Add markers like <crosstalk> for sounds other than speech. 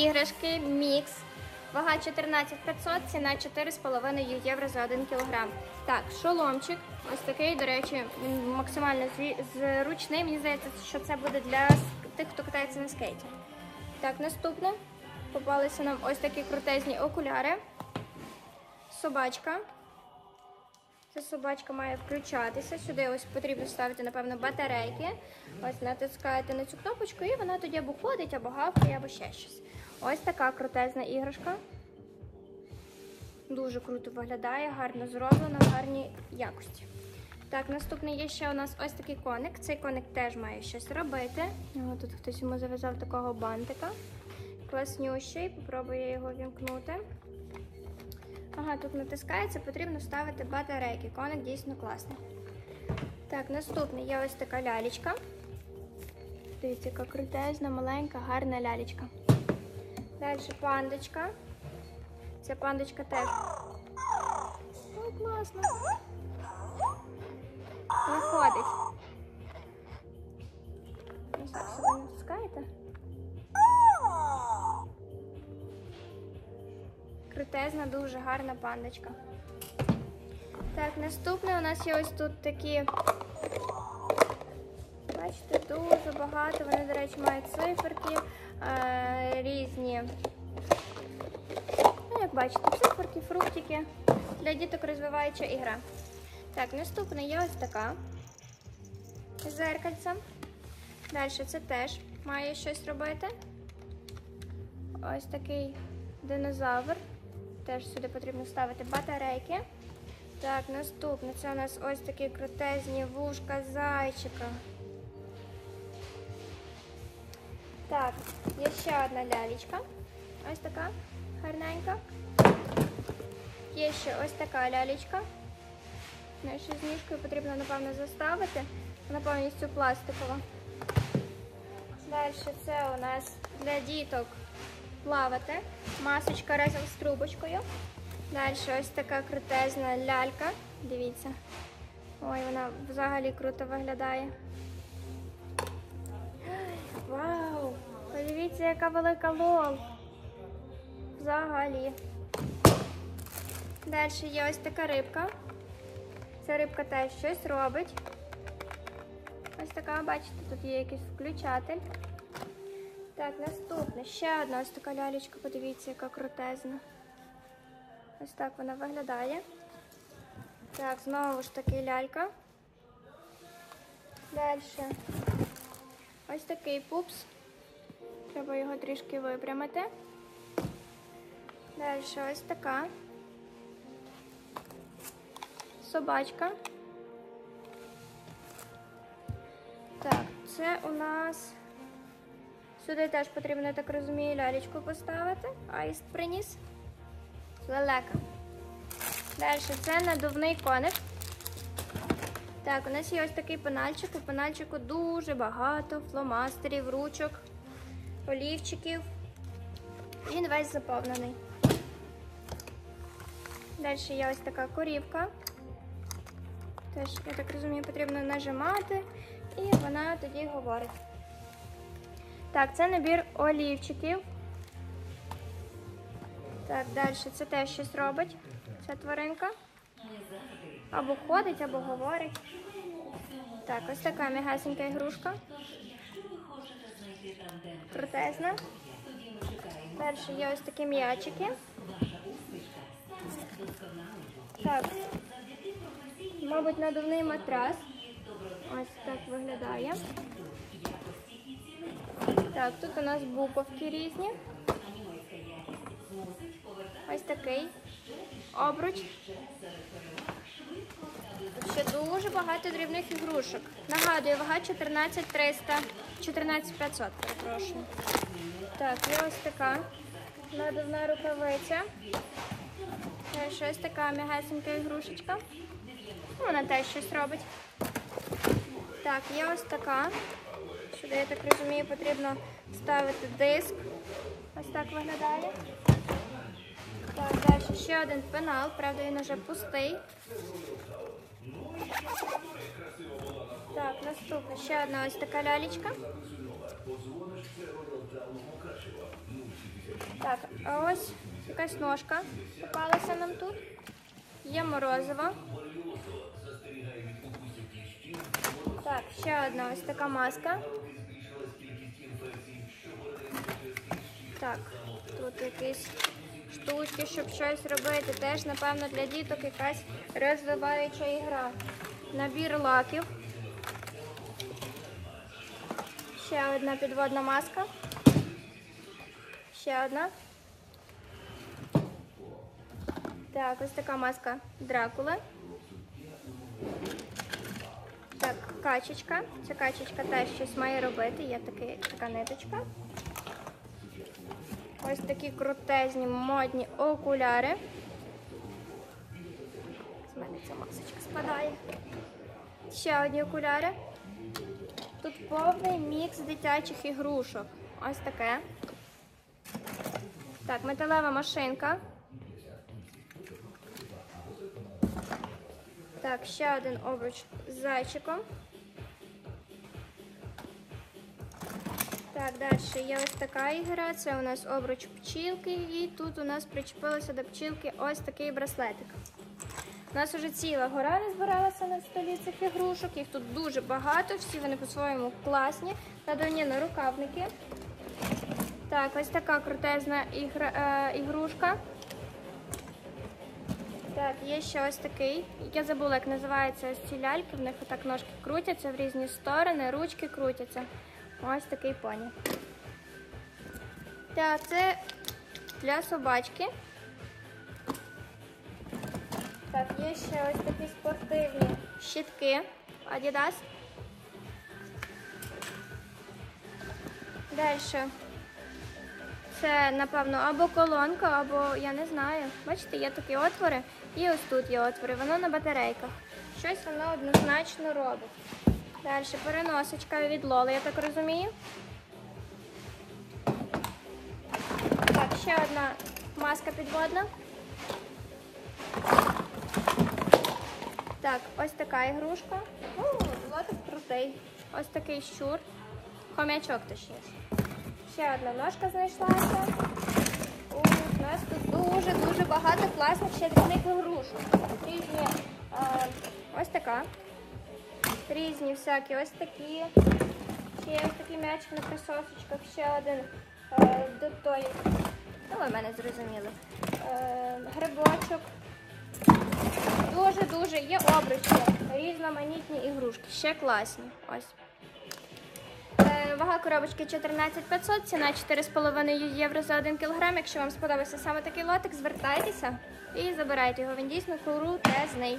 Іграшки мікс. Вага 14500, ціна 4,5 євро за 1 кг. Так, шоломчик. Ось такий, до речі, він максимально зручний. Мені здається, що це буде для тих, хто катається на скейті. Так, наступне. Попалися нам ось такі крутезні окуляри. Собачка. Ця собачка має включатися. Сюди ось потрібно ставити, напевно, батарейки. Ось натискаєте на цю кнопочку, і вона тоді або ходить, або гавкає, або ще щось. Ось така крутезна іграшка. Дуже круто виглядає, гарно зроблена, в гарній якості. Так, наступний є ще у нас ось такий коник. Цей коник теж має щось робити. О, тут хтось йому зав'язав такого бантика. Класнющий, попробую його вімкнути. Ага, тут натискається, потрібно ставити батарейки. Коник дійсно класний. Так, наступний є ось така лялечка. Дивіться, яка крутезна, маленька, гарна лялечка. Далі пандочка. Ця пандочка теж. Ой, класно. Не ходить. Ось так сюди натискаєте. Крутезна, дуже гарна пандочка. Так, наступне у нас є ось тут такі. Бачите, дуже багато. Вони, до речі, мають циферки різні. Ну, як бачите, циферки, фруктики. Для діток розвиваюча ігра. Так, наступне є ось така зеркальця. Далі це теж має щось робити. Ось такий динозавр. Теж сюди потрібно ставити батарейки. Так, наступне це у нас ось такі крутезні вушка зайчика. Так, є ще одна лялечка. Ось така гарненька. Є ще ось така лялечка. Нашу з ніжкою потрібно, напевно, заставити. Вона повністю пластикова. Далі це у нас для діток плавати. Масочка разом з трубочкою. Далі ось така крутезна лялька. Дивіться. Ой, вона взагалі круто виглядає. <gasps> Вау! Подивіться, яка велика лол. Взагалі. Далі є ось така рибка. Ця рибка теж щось робить. Ось така, бачите, тут є якийсь включатель. Так, наступне. Ще одна ось така лялечка, подивіться, яка крутезна. Ось так вона виглядає. Так, знову ж таки лялька. Далі. Ось такий пупс. Треба його трішки випрямити. Далі ось така. Собачка. Так, це у нас. Сюди теж потрібно, так розумію, лялечку поставити. Аїст приніс. Лелека. Далі це надувний коник. Так, у нас є ось такий пенальчик. У пенальчику дуже багато фломастерів, ручок, олівчиків. Він весь заповнений. Далі є ось така корівка. Теж, я так розумію, потрібно нажимати, і вона тоді говорить. Так, це набір олівчиків. Так, далі це теж щось робить. Ця тваринка. Або ходить, або говорить. Так, ось така м'ягасенька ігрушка. Крутезна. Далі є ось такі м'ячики. Так. Мабуть, надувний матрас. Ось так виглядає. Так, тут у нас буковки різні. Ось такий обруч. Ще дуже багато дрібних ігрушок. Нагадую, вага 14300, 14500, перепрошую. Так, є ось така надувна рукавиця. Е, Щось така м'ягесенька ігрушечка. Вона теж щось робить. Так, є ось така. Сюди, я так розумію, потрібно ставити диск. Ось так виглядає. Так, далі ще один пенал, правда, він вже пустий. Так, наступна ще одна ось така лялечка. Так, а ось якась ножка попалася нам тут. Є морозиво. Так, ще одна ось така маска. Так, тут якісь штучки, щоб щось робити. Теж, напевно, для діток якась розвиваюча ігра. Набір лаків. Ще одна підводна маска. Ще одна. Так, ось така маска Дракули. Так, качечка. Ця качечка теж щось має робити. Є такий, така ниточка. Ось такі крутезні модні окуляри. З мене ця масочка спадає. Ще одні окуляри. Тут повний мікс дитячих ігрушок. Ось таке. Так, металева машинка. Так, ще один обруч з зайчиком. Так, далі є ось така ігра. Це у нас обруч пчілки, і тут у нас причепилося до пчілки ось такий браслетик. У нас уже ціла гора не збиралася на столі цих ігрушок. Їх тут дуже багато, всі вони по-своєму класні. Надавні на рукавники. Так, ось така крутезна ігра, е, ігрушка. Так, є ще ось такий. Я забула, як називається ось ці ляльки. В них отак ножки крутяться в різні сторони, ручки крутяться. Ось такий поні. Так, це для собачки. Так, є ще ось такі спортивні щітки Adidas. Далі. Це, напевно, або колонка, або я не знаю. Бачите, є такі отвори, і ось тут є отвори. Воно на батарейках. Щось воно однозначно робить. Далі переносочка від Лоли, я так розумію. Так, ще одна маска підводна. Так, ось така ігрушка. О, лотик крутий. Ось такий щур. Хомячок точніше. Ще одна ножка знайшлася. У нас тут дуже-дуже багато класних ще дрібних ігрушок. Різні е, ось така. Різні всякі ось такі. Ще є ось такий м'ячик на присосочках, ще один е, до тої. Ну, ви мене зрозуміли. Е, грибочок. Дуже-дуже є обручі, різноманітні ігрушки, ще класні. Ось. Е, Вага коробочки 14500, ціна 4,5 євро за 1 кг. Якщо вам сподобався саме такий лотик, звертайтеся і забирайте його. Він дійсно крутезний.